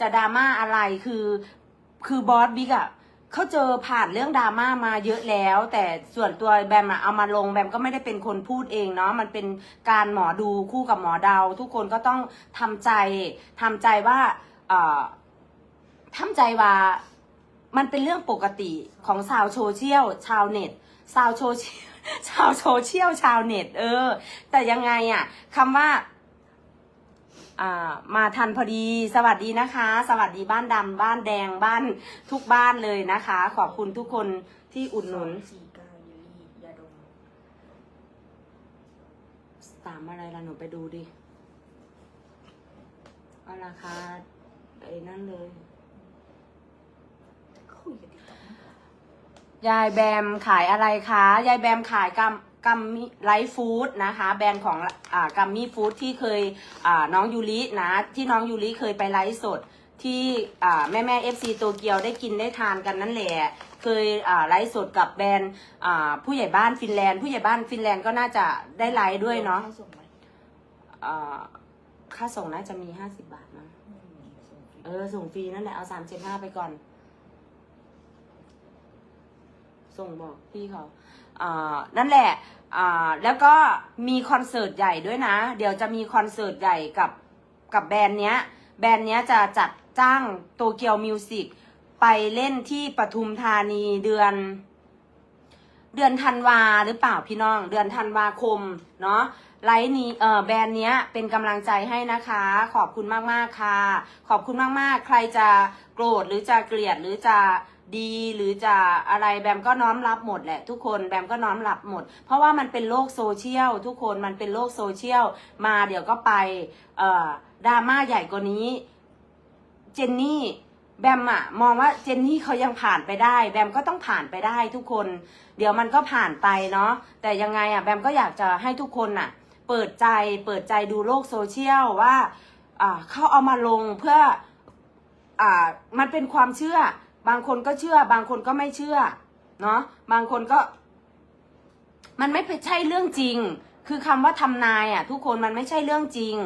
จะดราม่าอะไรคือคือบอสบิ๊กอะเขาเจอผ่านเรื่องดราม่ามาเยอะแล้ว แต่ส่วนตัวแบมอะเอามาลงแบมก็ไม่ได้เป็นคนพูดเองเนาะมันเป็นการหมอดูคู่กับหมอเดา ทุกคนก็ต้องทำใจทำใจว่าเอ่อทำใจว่า มันเป็นเรื่องปกติของชาวโซเชียลชาวเน็ตชาวโซเชียล ชาวโซเชียลชาวเน็ตเออ แต่ยังไงอะคำว่าอ่า มาทันพอดี สวัสดีนะคะ สวัสดีบ้านดำบ้านแดงบ้านทุกบ้านเลยนะคะ ขอบคุณทุกคนที่อุดหนุน สี่เก้าเยลลี่ยาดมตามอะไรล่ะหนูไปดูดิเอาราคาไอ้นั่นเลย คุยกันดีจังยายแบมขายอะไรคะ ยายแบมขายกัม กัมมิไลฟ์ฟู้ดนะคะ แบรนด์ของอ่ากัมมี่ฟู้ดที่เคยอ่าน้องยูรินะ ที่น้องยูริเคยไปไลฟ์สด ที่อ่าแม่แม่เอฟซีโตเกียวได้กินได้ทานกันนั่นแหละเคยอ่าไลฟ์สดกับแบรนด์อ่าผู้ใหญ่บ้านฟินแลนด์ผู้ใหญ่บ้านฟินแลนด์ก็น่าจะได้ไลฟ์ด้วยเนาะให้ส่งไหมอ่าค่าส่งน่าจะมีห้าสิบบาทนะอืมส่งฟรีเออ ส่งฟรีนั่นแหละเอาสามเจ็ดห้าไปก่อน ส่งบอกพี่เขาอ่า นั่นแหละแล้วก็มีคอนเสิร์ตใหญ่ด้วยนะ เดี๋ยวจะมีคอนเสิร์ตใหญ่กับกับแบรนด์เนี้ย แบรนด์เนี้ยจะจัดจ้างโตเกียวมิวสิกไปเล่นที่ปทุมธานีเดือน เดือนธันวาหรือเปล่าพี่น้อง เดือนธันวาคมเนาะไลฟ์นี้เออแบรนด์เนี้ยเป็นกำลังใจให้นะคะ ขอบคุณมาก ๆ ค่ะ ขอบคุณมาก ๆ ใครจะโกรธหรือจะเกลียดหรือจะ ดีหรือจะอะไรแบมก็น้อมรับหมดแหละทุกคนแบมก็น้อมรับหมด เพราะว่ามันเป็นโลกโซเชียลทุกคนมันเป็นโลกโซเชียลมาเดี๋ยวก็ไปเอ่อดราม่าใหญ่กว่านี้เจนนี่แบมอะมองว่าเจนนี่เขายังผ่านไปได้ แบมก็ต้องผ่านไปได้ทุกคน เดี๋ยวมันก็ผ่านไปเนาะแต่ยังไงอะแบมก็อยากจะให้ทุกคนอะเปิดใจเปิดใจดูโลกโซเชียลว่าอ่าเขาเอามาลงเพื่ออ่ามันเป็นความเชื่อ บางคนก็เชื่อ บางคนก็ไม่เชื่อ เนาะบางคนก็ มันไม่ใช่เรื่องจริง คือคำว่าทำนายอะ ทุกคนมันไม่ใช่เรื่องจริง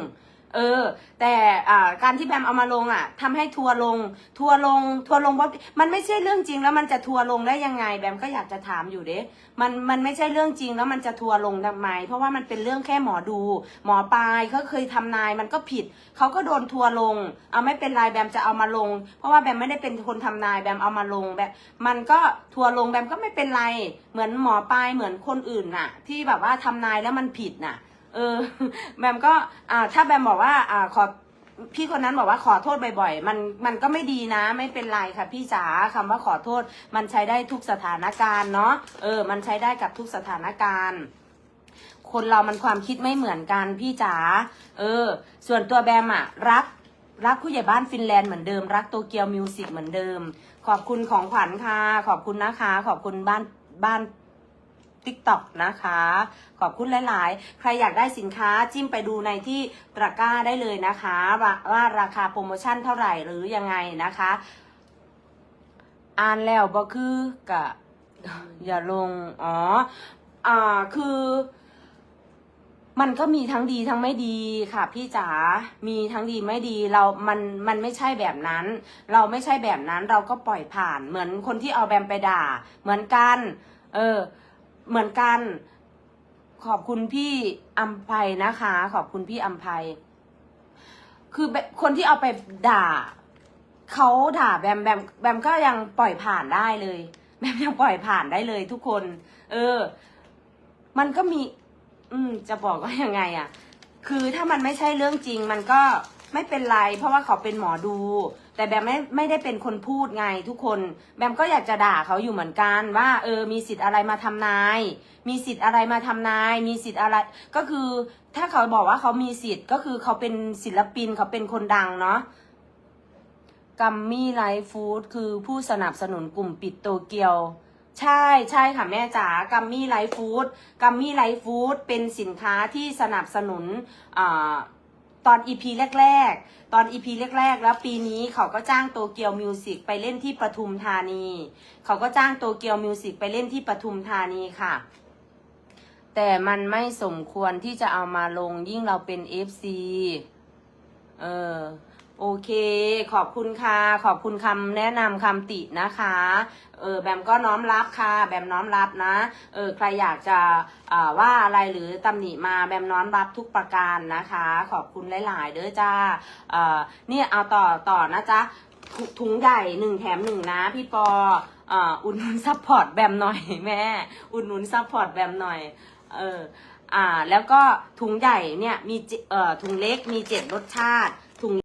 เออ แต่อ่าการที่แบมเอามาลงอะทำให้ทัวร์ลง ทัวร์ลง ทัวร์ลงว่ามันไม่ใช่เรื่องจริงแล้วมันจะทัวร์ลงได้ยังไง แบมก็อยากจะถามอยู่เด้มันมันไม่ใช่เรื่องจริงแล้วมันจะทัวร์ลงทำไม เพราะว่ามันเป็นเรื่องแค่หมอดู หมอปลายเขาเคยทำนายมันก็ผิดเขาก็โดนทัวร์ลง เอาไม่เป็นไรแบมจะเอามาลง เพราะว่าแบมไม่ได้เป็นคนทำนายแบมเอามาลงแบบมันก็ทัวร์ลงแบมก็ไม่เป็นไร เหมือนหมอปลายเหมือนคนอื่นน่ะ ที่แบบว่าทำนายแล้วมันผิดน่ะ เออแบมก็อ่าถ้าแบมบอกว่าอ่าขอพี่คนนั้นบอกว่าขอโทษบ่อยๆ มันมันก็ไม่ดีนะ ไม่เป็นไรค่ะพี่จ๋าคำว่าขอโทษ มันใช้ได้ทุกสถานการณ์เนาะเออ มันใช้ได้กับทุกสถานการณ์ คนเรามันความคิดไม่เหมือนกันพี่จ๋าเออ ส่วนตัวแบมอะรักรักผู้ใหญ่บ้านฟินแลนด์เหมือนเดิม รักโตเกียวมิวสิกเหมือนเดิม ขอบคุณของขวัญค่ะ ขอบคุณนะคะ ขอบคุณบ้านบ้าน ติ๊กต็อกนะคะ ขอบคุณหลาย ๆ ใครอยากได้สินค้าจิ้มไปดูในที่ตะกร้าได้เลยนะคะว่าว่าราคาโปรโมชั่นเท่าไหร่หรือยังไงนะคะ อ่านแล้วบ่คือกะอย่าลง อ๋อ อ่า คือ มันก็มีทั้งดีทั้งไม่ดีค่ะ พี่จ๋า มีทั้งดีไม่ดี เรา มัน มันไม่ใช่แบบนั้น เราไม่ใช่แบบนั้น เราก็ปล่อยผ่าน เหมือนคนที่เอาแบมไปด่า เหมือนกัน เออ เหมือนกัน ขอบคุณพี่อัมภัยนะคะ ขอบคุณพี่อัมภัย คือคนที่เอาไปด่าเขาด่าแบมแบมแบมก็ยังปล่อยผ่านได้เลยแบมยังปล่อยผ่านได้เลย ทุกคน เออ มันก็มี อืม จะบอกว่ายังไงอะ่ะ คือถ้ามันไม่ใช่เรื่องจริง มันก็ไม่เป็นไร เพราะว่าเขาเป็นหมอดู แต่แบมไม่ไม่ได้เป็นคนพูดไงทุกคน แบมก็อยากจะด่าเขาอยู่เหมือนกันว่า เออ มีสิทธิ์อะไรมาทำนาย มีสิทธิ์อะไรมาทำนาย มีสิทธิ์อะไร ก็คือถ้าเขาบอกว่าเขามีสิทธิ์ก็คือเขาเป็นศิลปินเขาเป็นคนดังเนาะกัมมี่ไลฟ์ฟู้ดคือผู้สนับสนุนกลุ่มปิดโตเกียว ใช่ใช่ค่ะแม่จ๋ากัมมี่ไลฟ์ฟู้ดกัมมี่ไลฟ์ฟู้ดเป็นสินค้าที่สนับสนุนอา ตอนอีพีแรก ๆ ตอนอีพีแรก ๆ แล้วปีนี้เขาก็จ้างโตเกียวมิวสิกไปเล่นที่ปทุมธานี เขาก็จ้างโตเกียวมิวสิกไปเล่นที่ปทุมธานีค่ะ แต่มันไม่สมควรที่จะเอามาลงยิ่งเราเป็น FC เออ โอเค ขอบคุณค่ะ ขอบคุณคำแนะนำคำตินะคะ เออแบมก็น้อมรับค่ะ แบมน้อมรับนะ เออใครอยากจะอ่าว่าอะไรหรือตำหนิมาแบมน้อมรับทุกประการนะคะ ขอบคุณหลาย ๆ เด้อจ้า เอ่อเนี่ยเอาต่อต่อนะจ๊ะถุถุงใหญ่หนึ่งแถมหนึ่งนะพี่ปออ่าอุดหนุนซัพพอร์ตแบมหน่อยแม่ อุดหนุนซัพพอร์ตแบมหน่อย เอออ่าแล้วก็ถุงใหญ่เนี่ยมีเอ่อถุงเล็กมีเจ็ดรสชาติ